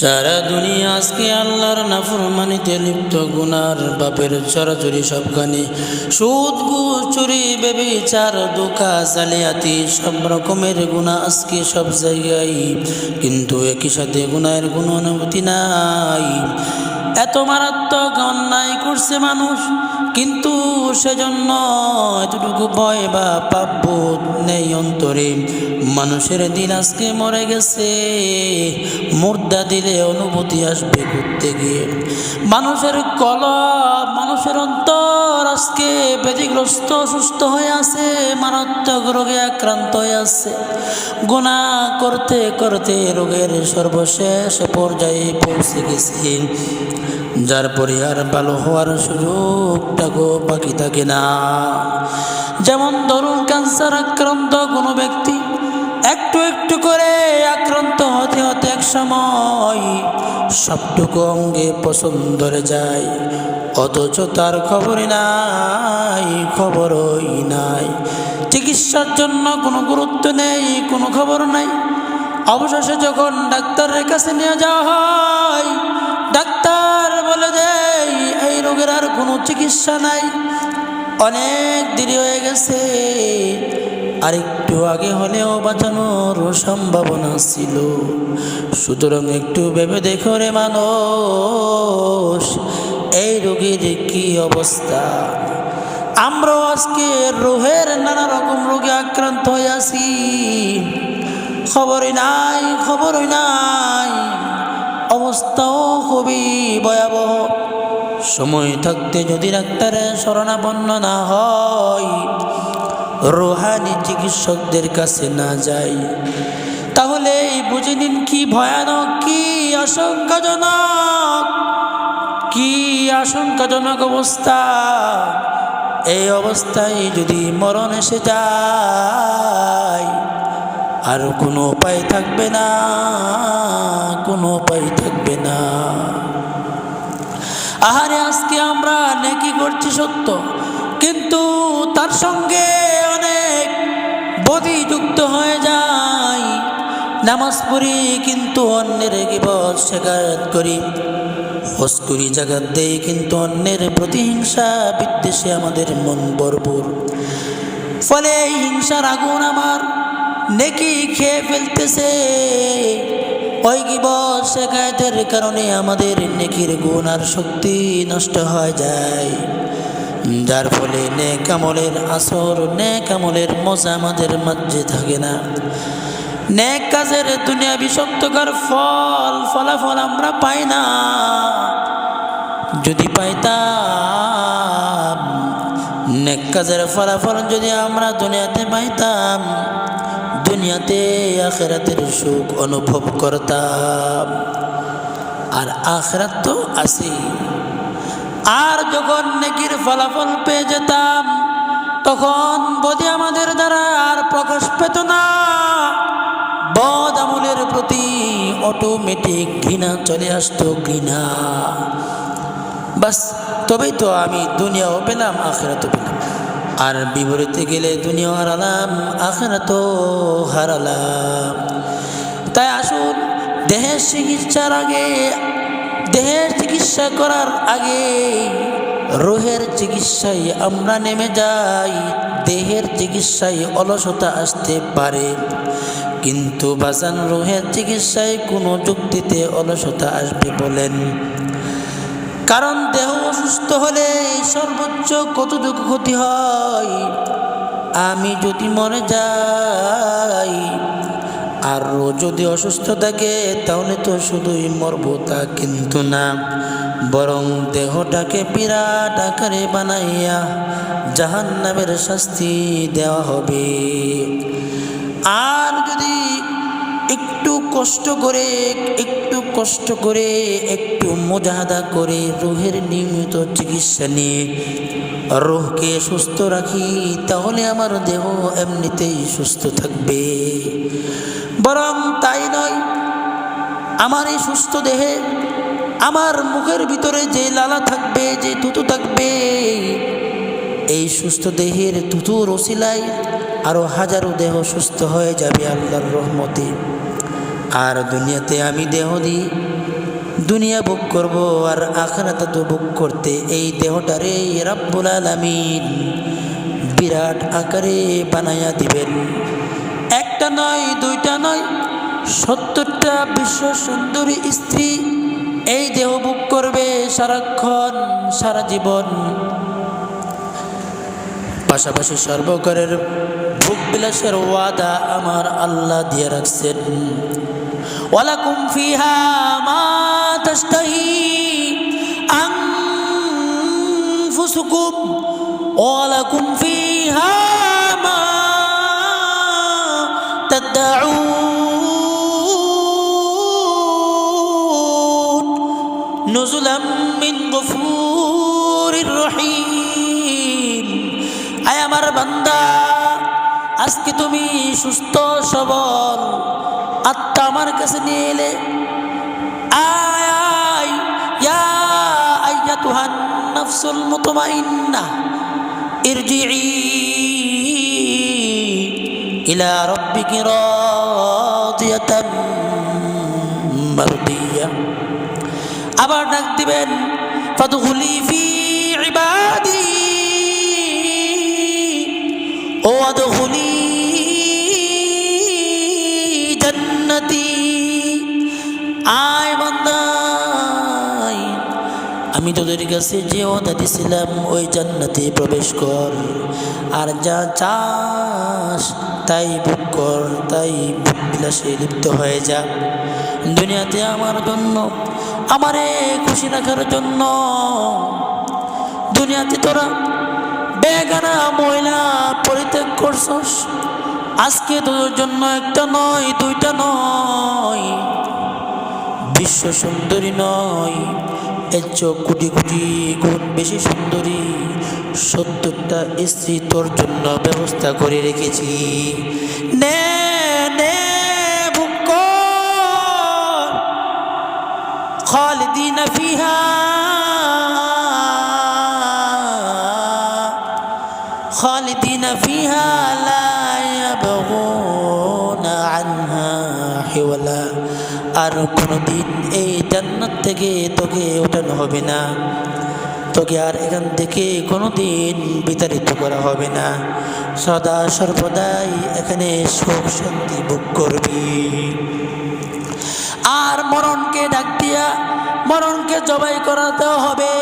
সারা দুনিয়া আজকে আল্লাহর নাফরমানিতে লিপ্ত গুনার বাপের চরাচরি সবখানে। সুদ, ঘুষ, চুরি, বেবিচার দোকা জালিয়াতি সব রকমের গুণা আজকে সব জায়গায়। কিন্তু একই সাথে গুনায়ের কোনো অনুভূতি নাই। এত মারাত্মক অন্যায় করছে মানুষ, কিন্তু সেজন্য এতটুকু ভয় বা পাপবোধ নেই অন্তরে। মানুষের দিন আজকে মরে গেছে, মুর্দা দিলে অনুভূতি আসবে ঘুরতে গিয়ে। মানুষের কলব, মানুষের অন্তর আজকে ব্যতিগ্রস্ত সুস্থ হয়ে আছে, মারাত্মক রোগে আক্রান্ত হয়ে আছে। গুণা করতে করতে রোগের সর্বশেষ পর্যায়ে পৌঁছে গেছে। যার পরে আর ভালো হওয়ার সুযোগটাকেও বাকি থাকে না। যেমন ধরুন ক্যান্সার আক্রান্ত কোনো ব্যক্তি, একটু একটু করে আক্রান্ত হতে হতে এক সময় সবটুকু অঙ্গে পছন্দ ধরে যায়, অথচ তার খবরই নাই খবরই নাই। চিকিৎসার জন্য কোনো গুরুত্ব নেই, কোনো খবর নাই। অবশেষে যখন ডাক্তারের কাছে নিয়ে যাওয়া হয়, ডাক্তার রোগের আর কোনো চিকিৎসা নাই। অনেক দেরি হয়ে গেছে। আর একটু আগে হলেও বাঁচানোর সম্ভাবনা ছিল। সুতরাং একটু ভেবে দেখো রে মানুষ, এই রোগীর কি অবস্থা? আমরাও আজকে রোহের নানা রকম রোগে আক্রান্ত হয়ে আছি। খবরই নাই খবরই নাই। অবস্থাও খুবই ভয়াবহ। সময় থাকতে যদি ডাক্তারের শরণাপন্ন না হয়, রোহানি চিকিৎসকদের কাছে না যাই, তাহলে বুঝে নিন কি ভয়ানক, কি আশঙ্কাজনক কি আশঙ্কাজনক অবস্থা। এই অবস্থায় যদি মরণ এসে যায়, আর কোনো উপায় থাকবে না, কোনো উপায় থাকবে না। আহারে আজকে আমরা নেকি করছি সত্য। কিন্তু তার সঙ্গে অনেক বদি যুক্ত হয়ে যায় নামাজ পড়ি কিন্তু অন্যের গিবত শেখায়ত করি। হস করি জাগাত দেই কিন্তু অন্যের প্রতিহিংসা বিদ্বেষে আমাদের মন বরবর ফলে হিংসার আগুন আমার নেকি খেয়ে ফেলতেছে। ওই গিবত শেখায়তের কারণে আমাদের নেকির গুণ আর শক্তি নষ্ট হয়ে যায়। যার ফলে নেক আমলের আসর, নেক আমলের মজা আমাদের মাঝে থাকে না। নেক কাজের দুনিয়া বিষক্তকার ফল, ফলাফল আমরা পাই না। যদি পাইতাম, নেক কাজের ফলাফল যদি আমরা দুনিয়াতে পাইতাম দুনিয়াতে আখেরাতের সুখ অনুভব করতাম। আর আখেরাত তো আছেই। আর যখন নেকির ফলাফল পেয়ে যেতাম, তখন বদি আমাদের দ্বারা আর প্রকাশ পেত না। বদ আমলের প্রতি অটোমেটিক ঘৃণা চলে আসতো, ঘৃণা। বাস, তবেই তো আমি দুনিয়াও পেলাম, আখেরাতও পেলাম। আর বিপরীতে গেলে দুনিয়া হারালাম আখেরাতও হারালাম তাই আসুন, দেহের চিকিৎসার আগে, দেহের চিকিৎসা করার আগে, রোহের চিকিৎসায় আমরা নেমে যাই, দেহের চিকিৎসায় অলসতা আসতে পারে। কিন্তু বাজান রোহের চিকিৎসায় কোনো যুক্তিতে অলসতা আসবে বলেন। কারণ দেহ অসুস্থ হলে সর্বোচ্চ কতটুকু ক্ষতি হয়? আমি যদি মরে যাই, আর যদি অসুস্থ থাকে, তাহলে তো শুধুই মরবো তা কিন্তু না। বরং দেহটাকে বিরাট আকারে বানাইয়া জাহান নামের শাস্তি দেওয়া হবে। আর যদি কষ্ট করে, একটু কষ্ট করে, একটু মোজাহাদা করে রোহের নিয়মিত চিকিৎসা নিয়ে রোহকে সুস্থ রাখি, তাহলে আমার দেহ এমনিতেই সুস্থ থাকবে। বরং তাই নয়, আমার এই সুস্থ দেহে, আমার মুখের ভিতরে যে লালা থাকবে, যে তুতু থাকবে, এই সুস্থ দেহের তুতুর ওসিলায় আরও হাজারো দেহ সুস্থ হয়ে যাবে আল্লাহর রহমতে। আর দুনিয়াতে আমি দেহ দিই। দুনিয়া ভোগ করব আর আখরাতে তো ভোগ করতে এই দেহটারে রাব্বুল আলামিন বিরাট আকারে বানাইয়া দিবেন। একটা নয়, দুইটা নয়, সত্তরটা বিশ্ব সুন্দরী স্ত্রী এই দেহ ভোগ করবে সারাক্ষণ, সারা জীবন। পাশাপাশি সর্বকরের ভোগ বিলাসের ওয়াদা আমার আল্লাহ দিয়ে রাখছেন। ওয়ালাকুম ফিহা মা তাশতাহি আনফুসুকুম ওয়ালাকুম ফিহা মা تدعون نزلا من غفور رحيم আয় আমার বান্দা আজকে তুমি সুস্থ সবল আত্মা আমার কাছে নিয়ে এলে, আয় আয়, ইয়া আইয়াতুহান নাফসুল মুতমাইন্না ইরজিই ইলা রাব্বিকি রাদিয়াতাম মারদিয়া। আবার ডাক দিবেন, ফাদখুলি ফি ইবাদি, ও আদখুলি তোদের কাছে যে ওদা দিছিলাম, ওই জান্নাতে প্রবেশ কর। আর যা চাস তাই বুক কর, তাই বুক বিলাসে লিপ্ত হয়ে যা। দুনিয়াতে আমার জন্য, আমারে খুশি রাখার জন্য, দুনিয়াতে তোরা বেগানা মহিলা পরিত্যাগ করছস। আজকে তোদের জন্য একটা নয়, দুইটা নয়। বিশ্ব সুন্দরী নয়। এর চোখ কোটি কোটি গুণ বেশি সুন্দরী। সত্তরটা স্ত্রী তোর জন্য ব্যবস্থা করে রেখেছি। নে নে। খালিদিন ফিহা। আর কোনোদিন এই জান্নাত থেকে তোকে ওঠানো হবে না। তোকে আর এখান থেকে কোনোদিন বিতাড়িত করা হবে না। সদা সর্বদাই এখানে সুখ শান্তি ভোগ করবি। আর মরণকে ডাক দিয়া মরণকে জবাই করাতে হবে।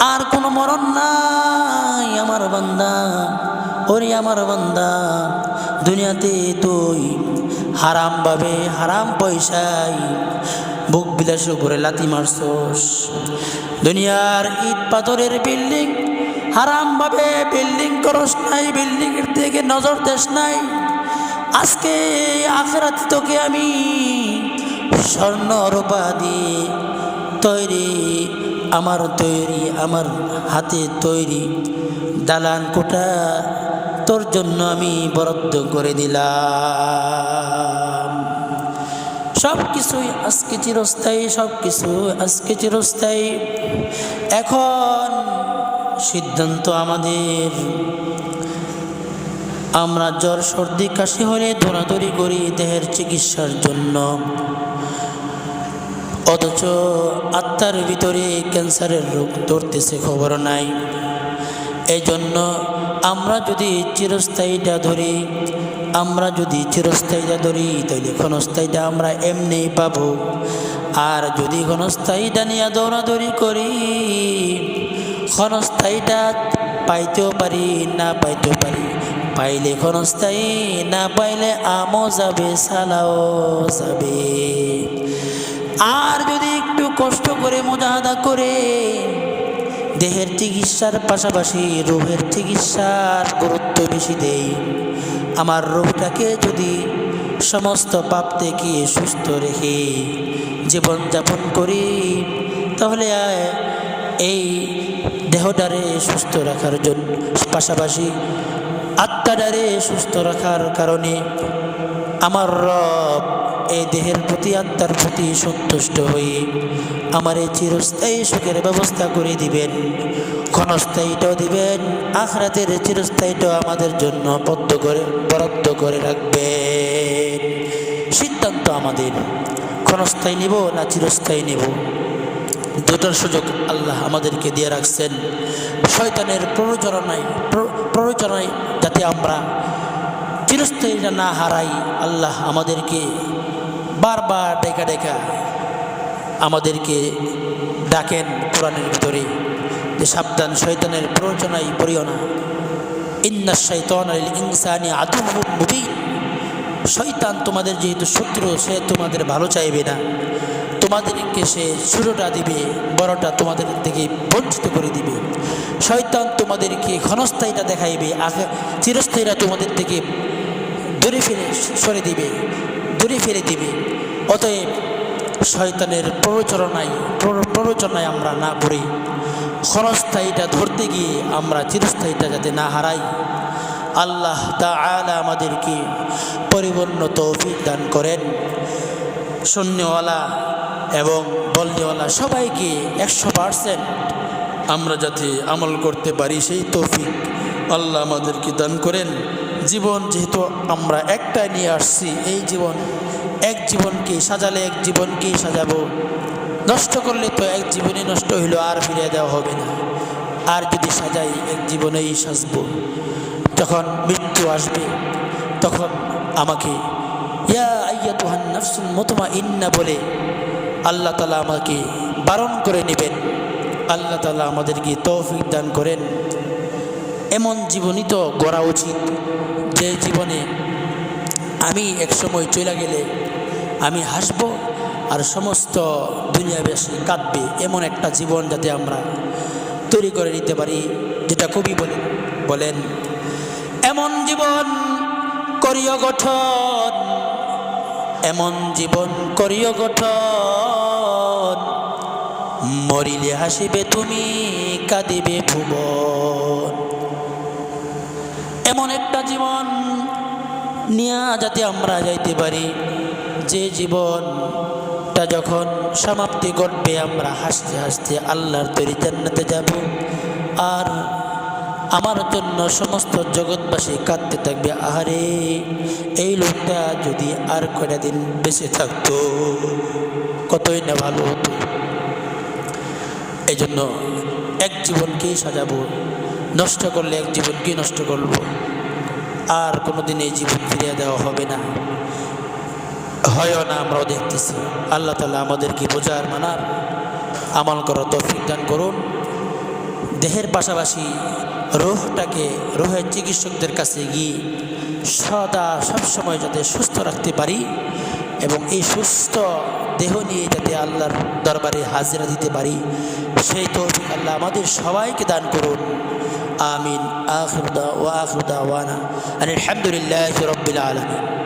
আর কোনো মরণ নাই আমার বান্দা। ওরে আমার বান্দা, দুনিয়াতে তুই হারাম ভাবে হারাম পয়সায় বুক বিলাসের উপরে লাথি মারছস। দুনিয়ার ইট পাথরের বিল্ডিং হারাম ভাবে বিল্ডিং করস নাই বিল্ডিংয়ের দিকে নজর দেশ নাই। আজকে, আখরাত তোকে আমি স্বর্ণ রূপা দিয়ে তৈরি, আমার তৈরি, আমার হাতে তৈরি। দালান কোটা তোর জন্য আমি বরাদ্দ করে দিলাম। সব কিছুই আজকে চিরস্থায়ী, সব কিছু আজকে চিরস্থায়ী। এখন সিদ্ধান্ত আমাদের। আমরা জ্বর সর্দি কাশি হলে দৌড়াদৌড়ি করি দেহের চিকিৎসার জন্য। অথচ আত্মার ভিতরে ক্যান্সারের রোগ ধরতেছে খবর নাই। এই জন্য আমরা যদি চিরস্থায়ীটা ধরি, আমরা যদি চিরস্থায়ীটা ধরি, তাহলে ক্ষণস্থায়ীটা আমরা এমনিই পাবো। আর যদি ক্ষণস্থায়ীটা নিয়ে দৌড়াদৌড়ি করি, ক্ষণস্থায়ীটা পাইতেও পারি, না পাইতেও পারি। পাইলে ক্ষণস্থায়ী, না পাইলে আমও যাবে, সালাও যাবে। আর যদি একটু কষ্ট করে মোজাহাদা করে, দেহের চিকিৎসার পাশাপাশি রোহের চিকিৎসার গুরুত্ব বেশি দেই। আমার রোহটাকে যদি সমস্ত পাপ থেকে সুস্থ রেখে জীবনযাপন করি, তাহলে এই দেহটারে সুস্থ রাখার জন্য পাশাপাশি আত্মাটারে সুস্থ রাখার কারণে আমার রব এই দেহের প্রতি আত্মার প্রতি সন্তুষ্ট হয়ে আমার এই চিরস্থায়ী সুখের ব্যবস্থা করে দিবেন। ক্ষণস্থায়ীটাও দিবেন, আখরাতের চিরস্থায়ীটাও আমাদের জন্য বদ্ধ করে, বরাদ্দ করে রাখবেন। সিদ্ধান্ত আমাদের, ক্ষণস্থায়ী নিব না চিরস্থায়ী নিব? দুটোর সুযোগ আল্লাহ আমাদেরকে দিয়ে রাখছেন। শয়তানের প্ররোচনায় প্র- প্ররোচনায় যাতে আমরা চিরস্থায়ীটা না হারাই, আল্লাহ আমাদেরকে বারবার ডেকা ডেকা আমাদেরকে ডাকেন কোরআনের ভিতরে যে সাবধান শৈতানের প্ররোচনায় পড়িও না। ইন্না শৈতন ইনসানি আদু মুবিন। শয়তান তোমাদের যেহেতু শত্রু, সে তোমাদের ভালো চাইবে না। তোমাদেরকে সে ছোটোটা দিবে, বড়টা তোমাদের থেকে বঞ্চিত করে দিবে। শয়তান তোমাদেরকে ক্ষণস্থায়ীটা দেখাইবে চিরস্থায়ীরা তোমাদের থেকে দূরে ফিরে সরে দিবে। দূরে ফিরে দিবে। অতএব শয়তানের প্ররোচনায় প্ররোচনায় আমরা না পড়ি। ক্ষণস্থায়ীটা ধরতে গিয়ে আমরা চিরস্থায়ীটা যাতে না হারাই। আল্লাহ তাআলা আমাদেরকে পরিপূর্ণ তৌফিক দান করেন। শূন্যওয়ালা এবং বলনেওয়ালা সবাইকে একশো পারসেন্ট আমরা যাতে আমল করতে পারি, সেই তৌফিক আল্লাহ আমাদেরকে দান করেন। জীবন যেহেতু আমরা একটাই নিয়ে আসছি, এই জীবন, এক জীবনকে সাজালে এক জীবনকেই সাজাবো। নষ্ট করলে তো এক জীবনই নষ্ট হইল, আর ফিরিয়ে দেওয়া হবে না। আর যদি সাজাই, এক জীবনেই সাজবো। যখন মৃত্যু আসবে, তখন আমাকে, ইয়া আইয়া তুহান নাফসুল মতমা ইন্না বলে আল্লাহ তালা আমাকে বারণ করে নেবেন। আল্লাহ তালা আমাদেরকে তৌফিক দান করেন। এমন জীবনই তো গড়া উচিত যে জীবনে আমি একসময় চলে গেলে আমি হাসব আর সমস্ত দুনিয়াবাসী কাঁদবে এমন একটা জীবন যাতে আমরা তৈরি করে নিতে পারি, যেটা কবি বলেন বলেন, এমন জীবন করিও গঠন, এমন জীবন করিও গঠন, মরিলে হাসিবে তুমি, কাঁদিবে ভুবন। এমন একটা জীবন নিয়ে যাতে আমরা যাইতে পারি। যে জীবনটা যখন সমাপ্তি ঘটবে, আমরা হাসতে হাসতে আল্লাহর তৈরি জান্নাতে যাব। আর আমার জন্য সমস্ত জগৎবাসী কাঁদতে থাকবে, আহারে, এই লোকটা যদি আর কয়টা দিন বেঁচে থাকতো, কতই না ভালো হতো। এই জন্য এক জীবনকেই সাজাবো। নষ্ট করলে এক জীবনকেই নষ্ট করব? আর কোনোদিন এই জীবন ফিরিয়ে দেওয়া হবে না। হয়ও না আমরাও দেখতেছি। আল্লাহ তালা আমাদেরকে বোঝার মানার আমল করার তৌফিক দান করুন। দেহের পাশাপাশি রোহটাকে, রোহের চিকিৎসকদের কাছে গিয়ে সদা সবসময় যাতে সুস্থ রাখতে পারি এবং এই সুস্থ দেহ নিয়ে যাতে আল্লাহর দরবারে হাজিরা দিতে পারি, সেই তৌফিক আল্লাহ আমাদের সবাইকে দান করুন। آمين. آخر دعوانا. أن الحمد لله رب العالمين.